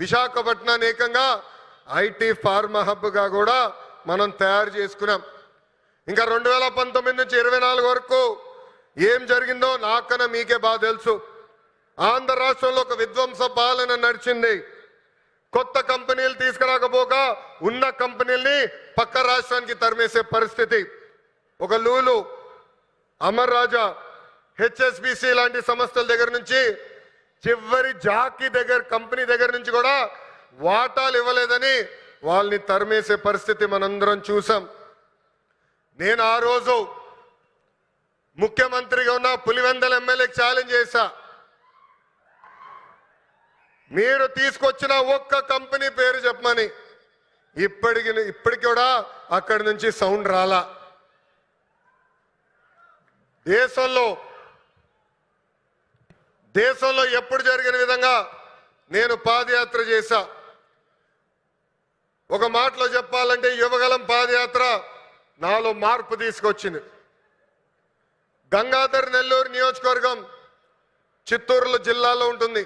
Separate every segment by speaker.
Speaker 1: విశాఖపట్నం ఏకంగా IT pharma హబ్గా కూడా మనం తయారు చేసుకున్నాం. ఇంకా రెండు వేల పంతొమ్మిది నుంచి ఇరవై నాలుగు వరకు ఏం జరిగిందో నాకన్నా మీకే బాగా తెలుసు. ఆంధ్ర రాష్ట్రంలో ఒక విధ్వంస పాలన నడిచింది. కొత్త కంపెనీలు తీసుకురాకపోగా ఉన్న కంపెనీల్ని పక్క రాష్ట్రానికి తరిమేసే పరిస్థితి. ఒక లూలు అమర్ రాజా హెచ్ఎస్బిసి లాంటి సంస్థల దగ్గర నుంచి చివరి జాకీ దగ్గర కంపెనీ దగ్గర నుంచి కూడా వాటాలు ఇవ్వలేదని వాళ్ళని తరిమేసే పరిస్థితి మనందరం చూసాం. నేను ఆ రోజు ముఖ్యమంత్రిగా ఉన్న పులివెందల ఎమ్మెల్యేకి ఛాలెంజ్ చేశా. మీరు తీసుకొచ్చిన ఒక్క కంపెనీ పేరు చెప్పమని. ఇప్పటికి ఇప్పటికి కూడా అక్కడి నుంచి సౌండ్ రాలా. దేశంలో దేశంలో ఎప్పుడు జరిగిన విధంగా నేను పాదయాత్ర చేశా. ఒక మాటలో చెప్పాలంటే యువగలం పాదయాత్ర నాలో మార్పు తీసుకొచ్చింది. గంగాధర్ నెల్లూరు నియోజకవర్గం చిత్తూరులో జిల్లాలో ఉంటుంది.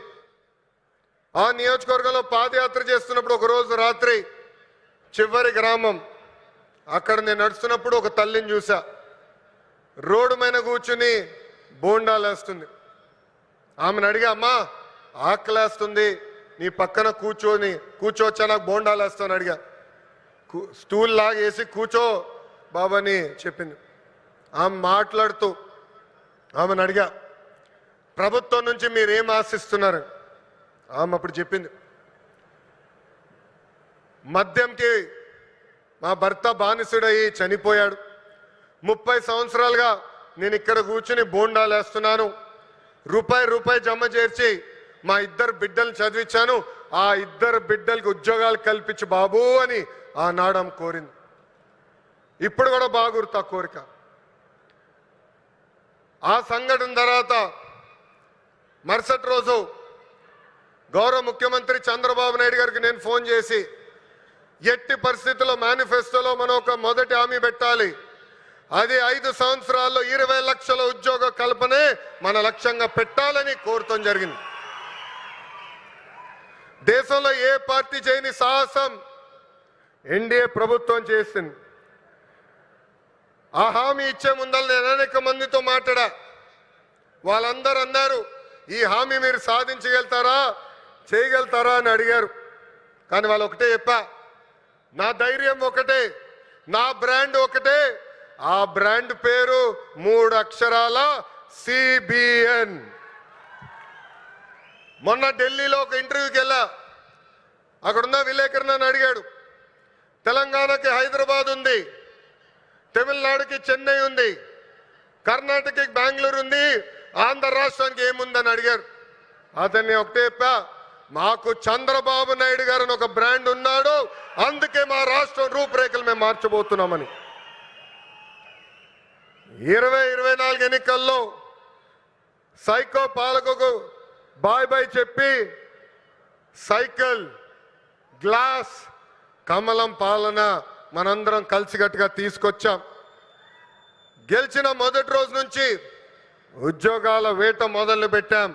Speaker 1: ఆ నియోజకవర్గంలో పాదయాత్ర చేస్తున్నప్పుడు ఒక రోజు రాత్రి చివరి గ్రామం అక్కడ నేను నడుస్తున్నప్పుడు ఒక తల్లిని చూసా రోడ్డు మీద కూర్చుని బోండాలు వేస్తుంది ఆమెను అడిగా అమ్మా ఆకలేస్తుంది. నీ పక్కన కూర్చొని కూర్చోవచ్చా నాకు బోండాలు వేస్తాను అడిగా. స్టూల్ లాగేసి కూర్చో బాబాని చెప్పింది. ఆమె మాట్లాడుతూ ఆమెను అడిగా ప్రభుత్వం నుంచి మీరేం ఆశిస్తున్నారు? ఆమె అప్పుడు చెప్పింది మద్యంకి మా భర్త బానిసుడయి చనిపోయాడు. ముప్పై సంవత్సరాలుగా నేను ఇక్కడ కూర్చుని బోండాలు వేస్తున్నాను. రూపాయి రూపాయి జమ చేర్చి మా ఇద్దరు బిడ్డలు చదివించాను. ఆ ఇద్దరు బిడ్డలకి ఉద్యోగాలు కల్పించు బాబు అని ఆ నాడం కోరింది. ఇప్పుడు కూడా బాగురుతా కోరిక. ఆ సంఘటన తర్వాత మరుసటి రోజు గౌరవ ముఖ్యమంత్రి చంద్రబాబు నాయుడు గారికి నేను ఫోన్ చేసి ఎట్టి పరిస్థితుల్లో మేనిఫెస్టోలో మనం ఒక మొదటి హామీ పెట్టాలి. అది ఐదు సంవత్సరాల్లో ఇరవై లక్షల ఉద్యోగ కల్పనే మన లక్ష్యంగా పెట్టాలని కోరటం జరిగింది. దేశంలో ఏ పార్టీ చేయని సాహసం ఎన్డీఏ ప్రభుత్వం చేసింది. ఆ హామీ ఇచ్చే ముందర నేను అనేక మందితో మాట్లాడా. వాళ్ళందరూ అన్నారు ఈ హామీ మీరు సాధించగలుగుతారా చేయగలుగుతారా? అని అడిగారు. కానీ వాళ్ళు ఒకటే చెప్పా నా ధైర్యం ఒకటే నా బ్రాండ్ ఒకటే ఆ బ్రాండ్ పేరు మూడు అక్షరాల సిబిఎన్. మొన్న ఢిల్లీలో ఒక ఇంటర్వ్యూకి వెళ్ళా. అక్కడున్న విలేకరు నన్ను అడిగాడు తెలంగాణకి హైదరాబాద్ ఉంది తమిళనాడుకి చెన్నై ఉంది కర్ణాటకకి బెంగళూరు ఉంది ఆంధ్ర రాష్ట్రానికి ఏముందని అడిగారు. అతన్ని ఒకటే చెప్పా మాకు చంద్రబాబు నాయుడు గారు అని ఒక బ్రాండ్ ఉన్నాడు అందుకే మా రాష్ట్రం రూపురేఖలు మేము మార్చబోతున్నామని. ఇరవై ఇరవై నాలుగు ఎన్నికల్లో సైకో పాలకుకు బాయ్ బాయ్ చెప్పి సైకిల్ గ్లాస్ కమలం పాలన మనందరం కలిసికట్టుగా తీసుకొచ్చాం. గెలిచిన మొదటి రోజు నుంచి ఉద్యోగాల వేట మొదలు పెట్టాం.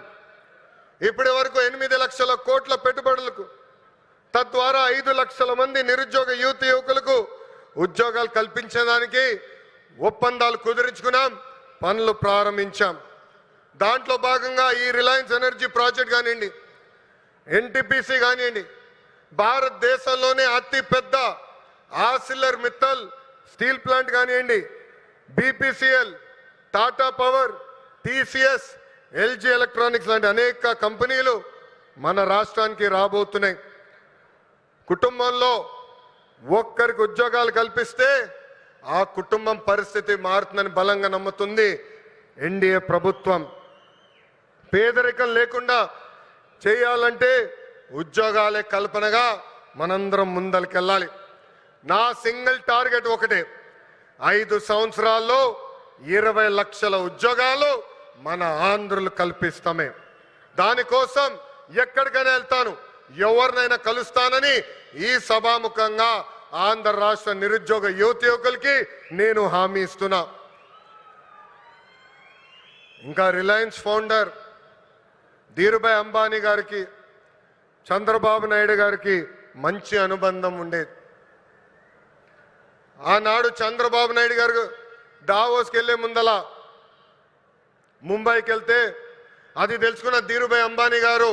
Speaker 1: ఇప్పటి వరకు ఎనిమిది లక్షల కోట్ల పెట్టుబడులకు తద్వారా ఐదు లక్షల మంది నిరుద్యోగ యువత యువకులకు ఉద్యోగాలు కల్పించడానికి ఒప్పందాలు కుదిరించుకున్నాం పనులు ప్రారంభించాం. దాంట్లో భాగంగా ఈ రిలయన్స్ ఎనర్జీ ప్రాజెక్ట్ కానివ్వండి ఎన్టీపీసీ కానివ్వండి భారతదేశంలోనే అతి పెద్ద ఆసిల్లర్ మిత్తల్ స్టీల్ ప్లాంట్ కానివ్వండి BPCL Tata power TCS LG electronics లాంటి అనేక కంపెనీలు మన రాష్ట్రానికి రాబోతున్నాయి. కుటుంబంలో ఒక్కరికి ఉద్యోగాలు కల్పిస్తే ఆ కుటుంబం పరిస్థితి మారుతుందని బలంగా నమ్ముతుంది ఎన్డీఏ ప్రభుత్వం. పేదరికం లేకుండా చేయాలంటే ఉద్యోగాలే కల్పనగా మనందరం ముందరికెళ్ళాలి నా సింగిల్ టార్గెట్ ఒకటే. ఐదు సంవత్సరాల్లో ఇరవై లక్షల ఉద్యోగాలు మన ఆంధ్రులు కల్పిస్తామే. దానికోసం ఎక్కడికైనా వెళ్తాను. ఎవరినైనా కలుస్తానని ఈ సభాముఖంగా ఆంధ్ర రాష్ట్ర నిరుద్యోగ యువతి యువకులకి నేను హామీ ఇస్తున్నా. ఇంకా రిలయన్స్ ఫౌండర్ ధీరుభాయ్ అంబానీ గారికి చంద్రబాబు నాయుడు గారికి మంచి అనుబంధం ఉండేది. ఆనాడు చంద్రబాబు నాయుడు గారు దావోస్కి వెళ్ళే ముందల ముంబైకి వెళ్తే అది తెలుసుకున్న ధీరుభాయ్ అంబానీ గారు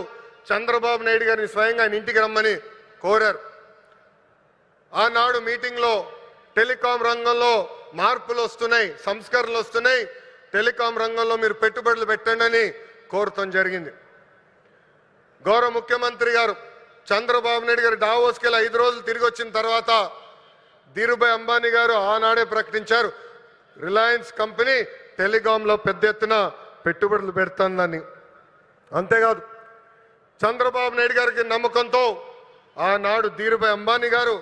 Speaker 1: చంద్రబాబు నాయుడు గారిని స్వయంగా ఆయన ఇంటికి రమ్మని కోరారు. ఆనాడు మీటింగ్లో టెలికాం రంగంలో మార్పులు వస్తున్నాయి సంస్కరణలు వస్తున్నాయి టెలికాం రంగంలో మీరు పెట్టుబడులు పెట్టండి అని కోరటం జరిగింది. గౌరవ ముఖ్యమంత్రి గారు చంద్రబాబు నాయుడు గారు డావోస్కి వెళ్ళి ఐదు రోజులు తిరిగి వచ్చిన తర్వాత ధీరుభాయ్ అంబానీ గారు ఆనాడే ప్రకటించారు రిలయన్స్ కంపెనీ టెలికాంలో పెద్ద ఎత్తున పెట్టుబడులు పెడుతుందని. అంతేకాదు చంద్రబాబు నాయుడు గారికి నమ్మకంతో ఆనాడు ధీరుభాయ్ అంబానీ గారు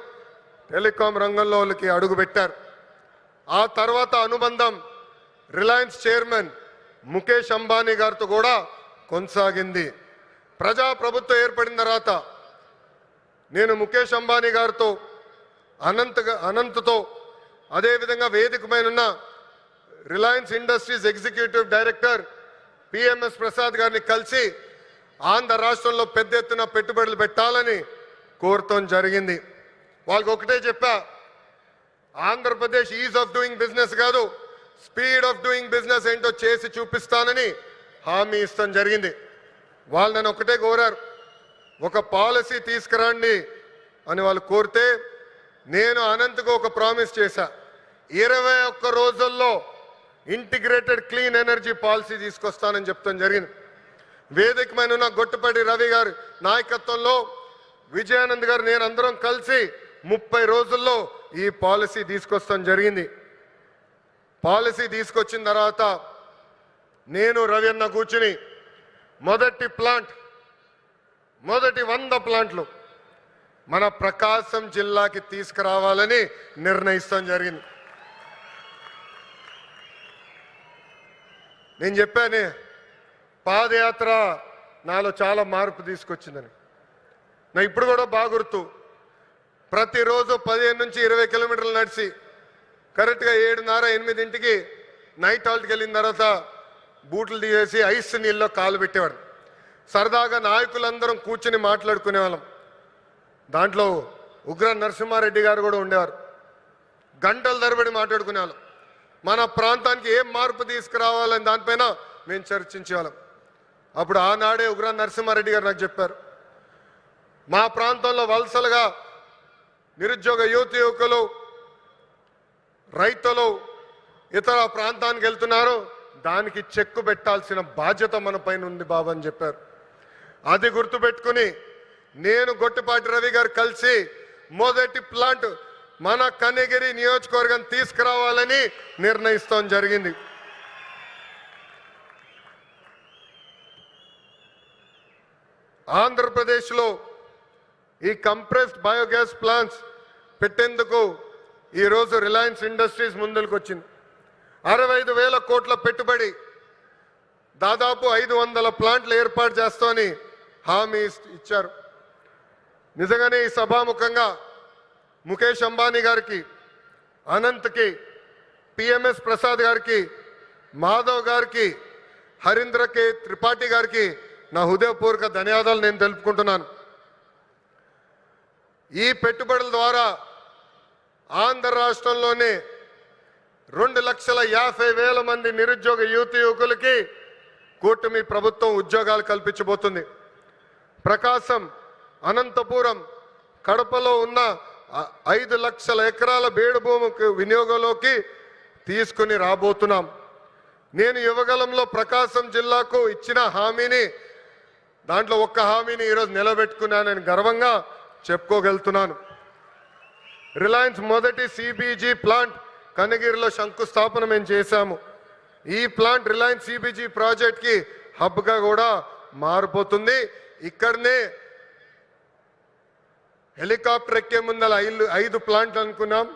Speaker 1: టెలికాం రంగంలోకి అడుగు పెట్టారు. ఆ తర్వాత అనుబంధం రిలయన్స్ చైర్మన్ ముఖేష్ అంబానీ గారితో కూడా కొనసాగింది. ప్రజా ప్రభుత్వం ఏర్పడిన తర్వాత నేను ముఖేష్ అంబానీ గారితో అనంత్ అనంత్తో అదేవిధంగా వేదికమైన ఉన్న Reliance industries executive director PMS Prasad గారిని కలిసి ఆంధ్ర రాష్ట్రంలో పెద్ద ఎత్తున పెట్టుబడులు పెట్టాలని కోరటం జరిగింది. వాళ్ళకి ఒకటే చెప్పా. Andhra Pradesh is of doing business కాదు స్పీడ్ ఆఫ్ డూయింగ్ బిజినెస్ ఏంటో చేసి చూపిస్తానని హామీ ఇస్తాం జరిగింది. వాళ్ళు నన్ను ఒకటే కోరారు. ఒక పాలసీ తీసుకురండి అని వాళ్ళు కోరితే నేను అనంతకు ఒక ప్రామిస్ చేశా. ఇరవై ఒక్క రోజుల్లో ఇంటిగ్రేటెడ్ క్లీన్ ఎనర్జీ పాలసీ తీసుకొస్తానని చెప్తాం జరిగింది. వేదికమైన ఉన్న గొట్టుపడి రవి గారి నాయకత్వంలో విజయానంద్ గారు నేను అందరం కలిసి ముప్పై రోజుల్లో ఈ పాలసీ తీసుకొస్తాం జరిగింది. పాలసీ తీసుకొచ్చిన తర్వాత నేను రవి అన్న కూర్చుని మొదటి ప్లాంట్ మొదటి వంద ప్లాంట్లు మన ప్రకాశం జిల్లాకి తీసుకురావాలని నిర్ణయిస్తాం జరిగింది. నేను చెప్పాను పాదయాత్ర నాలో చాలా మార్పు తీసుకొచ్చిందని. నా ఇప్పుడు కూడా బాగుర్తు. ప్రతిరోజు పదిహేను నుంచి ఇరవై కిలోమీటర్లు నడిచి కరెక్ట్గా ఏడున్నర ఎనిమిదింటికి నైట్ హాల్ట్కి వెళ్ళిన తర్వాత బూట్లు తీసేసి ఐస్ నీళ్ళలో కాలు పెట్టేవాడు. సరదాగా నాయకులందరం కూర్చుని మాట్లాడుకునే వాళ్ళం దాంట్లో ఉగ్ర నరసింహారెడ్డి గారు కూడా ఉండేవారు. గంటల తరబడి మాట్లాడుకునేవాళ్ళం. మన ప్రాంతానికి ఏం మార్పు తీసుకురావాలని దానిపైన మేము చర్చించేవాళ్ళం. అప్పుడు ఆనాడే ఉగ్ర నరసింహారెడ్డి గారు నాకు చెప్పారు. మా ప్రాంతంలో వలసలుగా నిరుద్యోగ యువత యువకులు రైతులు ఇతర ప్రాంతానికి వెళ్తున్నారు. దానికి చెక్కు పెట్టాల్సిన బాధ్యత మన పైన ఉంది బాబు అని చెప్పారు. అది గుర్తుపెట్టుకుని నేను గొట్టిపాటి రవి గారు కలిసి మొదటి ప్లాంట్ మన కనిగిరి నియోజకవర్గం తీసుకురావాలని నిర్ణయిస్తాం జరిగింది. ఆంధ్రప్రదేశ్లో ఈ కంప్రెస్డ్ బయోగ్యాస్ ప్లాంట్స్ పెట్టేందుకు ఈరోజు రిలయన్స్ ఇండస్ట్రీస్ ముందుకు వచ్చింది. అరవై ఐదు వేల కోట్ల పెట్టుబడి దాదాపు ఐదు వందల ప్లాంట్లు ఏర్పాటు చేస్తామని హామీ ఇచ్చారు. నిజంగానే ఈ సభాముఖంగా ముఖేష్ అంబానీ గారికి అనంత్కి పిఎంఎస్ ప్రసాద్ గారికి మాధవ్ గారికి హరీంద్ర కే త్రిపాఠి గారికి నా హృదయపూర్వక ధన్యవాదాలు నేను తెలుపుకుంటున్నాను. ఈ పెట్టుబడుల ద్వారా ఆంధ్ర రాష్ట్రంలోనే రెండు లక్షల యాభై వేల మంది నిరుద్యోగ యువతి యువకులకి కూటమి ప్రభుత్వం ఉద్యోగాలు కల్పించబోతుంది. ప్రకాశం అనంతపురం కడపలో ఉన్న ఐదు లక్షల ఎకరాల బీడు భూమికి వినియోగంలోకి తీసుకుని రాబోతున్నాం. నేను యువగలంలో ప్రకాశం జిల్లాకు ఇచ్చిన హామీని దాంట్లో ఒక్క హామీని ఈరోజు నిలబెట్టుకున్నానని గర్వంగా చెప్పుకోగలుగుతున్నాను. రిలయన్స్ మొదటి సిబిజీ ప్లాంట్ కనగిరిలో శంకుస్థాపన మేము చేశాము? ఈ ప్లాంట్ రిలయన్స్ సిబిజీ ప్రాజెక్ట్కి హబ్గా కూడా మారిపోతుంది. ఇక్కడనే హెలికాప్టర్ ఎక్కే ముందల ఐదు ఐదు ప్లాంట్లు అనుకున్నాం.